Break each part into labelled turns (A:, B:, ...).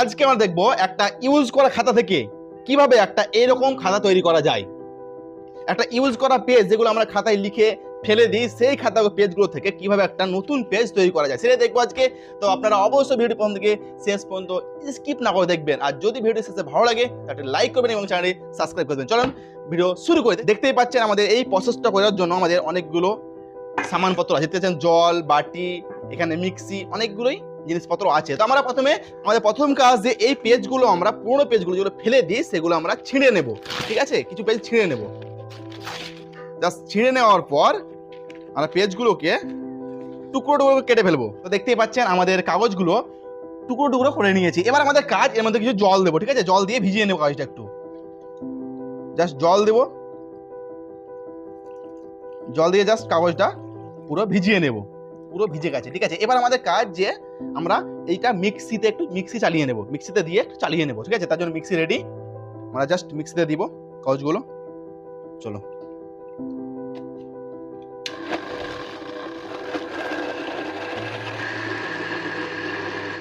A: আজকে আমরা দেখব একটা ইউজ করা খাতা থেকে কীভাবে একটা এরকম খাতা তৈরি করা যায়। একটা ইউজ করা পেজ যেগুলো আমরা খাতায় লিখে ফেলে দিই, সেই খাতা পেজগুলো থেকে কীভাবে একটা নতুন পেজ তৈরি করা যায় সেটা দেখব আজকে। তো আপনারা অবশ্যই ভিডিও প্রথম থেকে শেষ পর্যন্ত স্কিপ না করে দেখবেন। আর যদি ভিডিও শেষে ভালো লাগে, তাহলে লাইক করবেন এবং চ্যানেলটি সাবস্ক্রাইব করবেন। চলুন ভিডিও শুরু করে। দেখতেই পাচ্ছেন আমাদের এই প্রসেসটা করার জন্য আমাদের অনেকগুলো সামানপত্র আছে। জল, বাটি, এখানে মিক্সি, অনেকগুলোই জিনিসপত্র আছে। তো আমরা প্রথমে আমাদের প্রথম কাজ যে এই পেজগুলো আমরা, পুরোনো পেজগুলো যেগুলো ফেলে দিই, সেগুলো আমরা ছিঁড়ে নেব। ঠিক আছে? কিছু পেজ ছিঁড়ে নেব। জাস্ট ছিঁড়ে নেওয়ার পর আমরা পেজগুলোকে টুকরো টুকরো কেটে ফেলব। তো দেখতেই পাচ্ছেন আমাদের কাগজগুলো টুকরো টুকরো করে নিয়েছি। এবার আমাদের কাজ, এর মধ্যে কিছু জল দেবো, ঠিক আছে? জল দিয়ে ভিজিয়ে নেব কাগজটা একটু। জাস্ট জল দেবো। জল দিয়ে জাস্ট কাগজটা পুরো ভিজিয়ে নেব। পুরো ভিজে গেছে, ঠিক আছে? এবার আমাদের কাজ যে আমরা এইটা মিক্সিতে একটু মিক্সি চালিয়ে নেব, মিক্সিতে দিয়ে একটু চালিয়ে নেব, ঠিক আছে? তার জন্য মিক্সি রেডি আমরা জাস্ট মিক্সিতে দিব কাগজগুলো। চলো।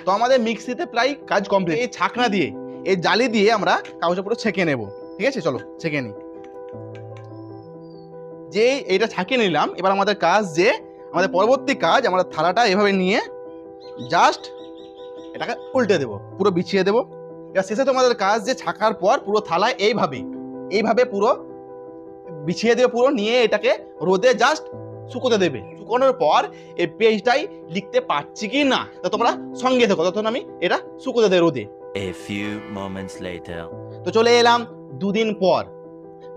A: তো আমাদের মিক্সিতে প্রায় কাজ কমপ্লিট এই ছাকনা দিয়ে, এই জালি দিয়ে আমরা কাগজটা পুরো ছেঁকে নেব, ঠিক আছে? চলো, ছেঁকে নিই যে এটা ছাঁকিয়ে নিলাম, এবার আমাদের কাজ যে আমাদের পরবর্তী কাজ আমরা থালাটা এভাবে নিয়ে জাস্ট এটাকে উল্টে দেবো পুরো বিছিয়ে দেবো। এবার শেষে তোমাদের কাজ যে ছাকার পর পুরো থালায় এইভাবে এইভাবে পুরো বিছিয়ে দেবে পুরো নিয়ে এটাকে রোদে জাস্ট শুকোতে দেবে। শুকোনোর পর এই পেজটাই লিখতে পারছি কি না তো তোমরা সঙ্গে থেকো তখন আমি এটা শুকোতে দেবো রোদে।
B: A few moments later.
A: তো চলে এলাম দুদিন পর।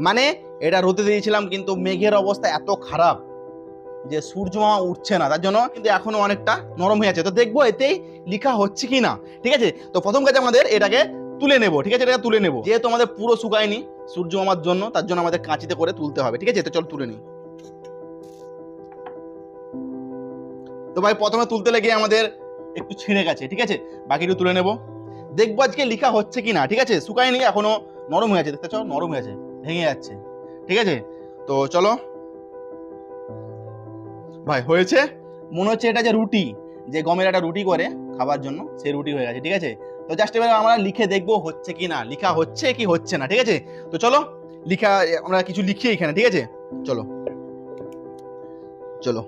A: মানে এটা রোদে দিয়েছিলাম কিন্তু মেঘের অবস্থা এত খারাপ। যে সূর্য মামা উঠছে না, তার জন্য কিন্তু এখনও অনেকটা নরম হয়ে আছে। তো দেখব এতেই লিখা হচ্ছে কি না, ঠিক আছে? তো প্রথম কাজ আমাদের এটাকে তুলে নেব, ঠিক আছে? এটাকে তুলে নেব। যেহেতু আমাদের পুরো শুকায়নি সূর্য মামার জন্য, তার জন্য আমাদের কাঁচিতে করে তুলতে হবে, ঠিক আছে? তো চল তুলে নিই। তো ভাই, প্রথমে তুলতে লেগে আমাদের একটু ছিঁড়ে গেছে, ঠিক আছে? বাকিটা তুলে নেব। দেখব আজকে লিখা হচ্ছে কি না, ঠিক আছে? শুকায়নি, এখনও নরম হয়ে আছে, দেখতে চলো নরম হয়ে আছে, ভেঙে যাচ্ছে, ঠিক আছে? তো চলো ভাই, হয়েছে? মনে হচ্ছে এটা যে রুটি, যে গমের একটা রুটি করে খাবার জন্য, সেই রুটি হয়ে গেছে, ঠিক আছে? তো জাস্ট এবার আমরা লিখে দেখব হচ্ছে কি না, লেখা হচ্ছে কি হচ্ছে না, ঠিক আছে? তো চলো, লিখা, আমরা কিছু লিখি এখানে, ঠিক আছে? চলো চলো।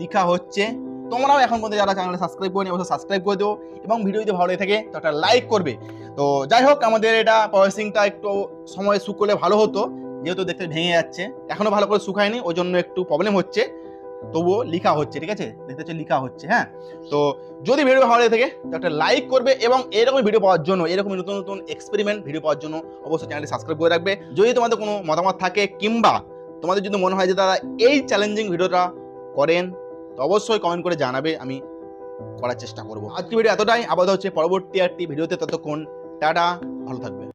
A: লিখা হচ্ছে, তোমরাও এখন পর্যন্ত যারা চ্যানেলটা সাবস্ক্রাইব করেনি, অবশ্যই সাবস্ক্রাইব করে দিও, এবং ভিডিও যদি ভালো লেগে থাকে, তো একটা লাইক করবে। তো যাই হোক, আমাদের এটা প্রসেসিংটা একটু সময় শুকলে ভালো হতো যেহেতু দেখতে ভেঙে যাচ্ছে, এখনও ভালো করে শুকায়নি ওই জন্য একটু প্রবলেম হচ্ছে। তবুও লিখা হচ্ছে, ঠিক আছে? দেখতে হচ্ছে লিখা হচ্ছে হ্যাঁ? তো যদি ভিডিও ভালো লেগে থাকে, তো একটা লাইক করবে এবং এরকম ভিডিও পাওয়ার জন্য এরকম নতুন নতুন এক্সপেরিমেন্ট ভিডিও পাওয়ার জন্য অবশ্যই চ্যানেলটি সাবস্ক্রাইব করে রাখবে। যদি তোমাদের কোনো মতামত থাকে কিংবা তোমাদের যদি মনে হয় যে তারা এই চ্যালেঞ্জিং ভিডিওটা করেন, তো অবশ্যই কমেন্ট করে জানাবে, আমি করার চেষ্টা করব। আজকে ভিডিও এতটাই আবার হচ্ছে পরবর্তী একটি ভিডিওতে ততক্ষণ, টাটা, ভালো থাকবে।